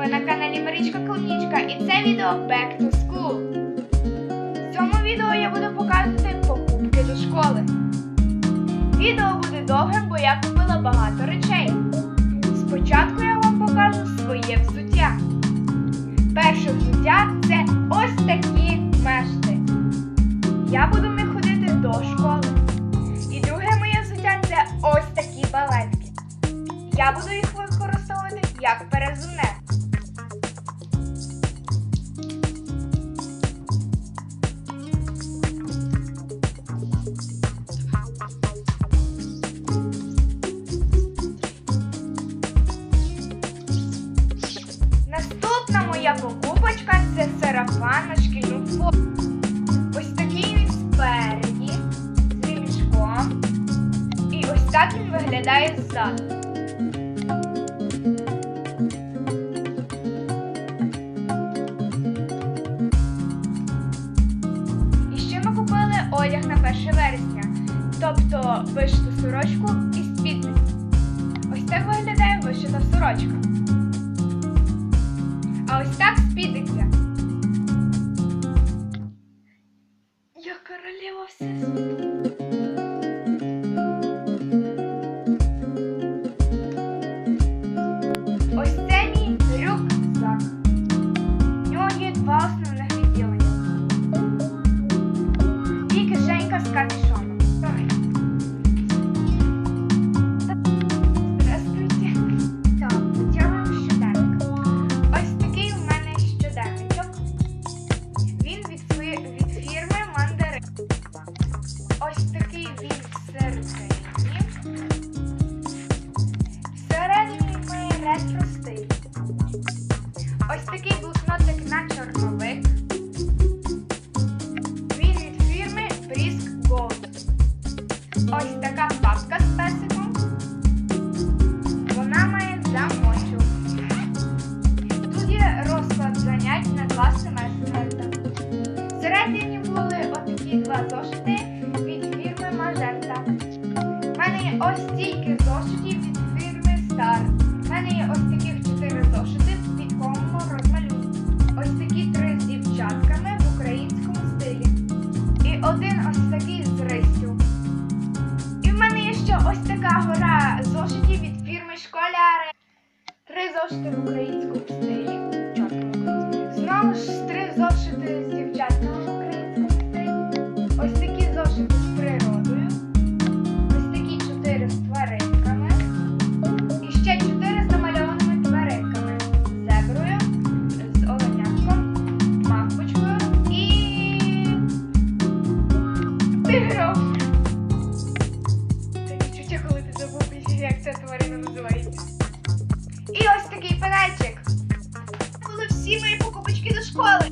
Ви на каналі Марічка Клунічка і це відео Back to School. В цьому відео я буду показувати покупки до школи. Відео буде довгим, бо я купила багато речей. Моя покупочка це сарафан на шкільну форму. Ось такий він спереді, з ремішком. І ось так він виглядає ззаду. І ще ми купили одяг на 1 вересня, тобто вишиту сорочку і спідницю. Ось так виглядає вишита сорочка. Так підеться. Я королева всесвіту. Блокнотик на чорновик. Він від фірми Brisk Gold. Ось така папка гора зошитів від фірми Школяри. Три зошити в українському стилі. Знову ж три зошити з дівчатками в українському стилі. Ось такі зошити з природою. Ось такі чотири з тваринками. І ще чотири з намальованими тваринками. З зеброю, з оленятком, мавпочкою і тигром. І ось такий пенечик. Коли всі мої покупочки до школи.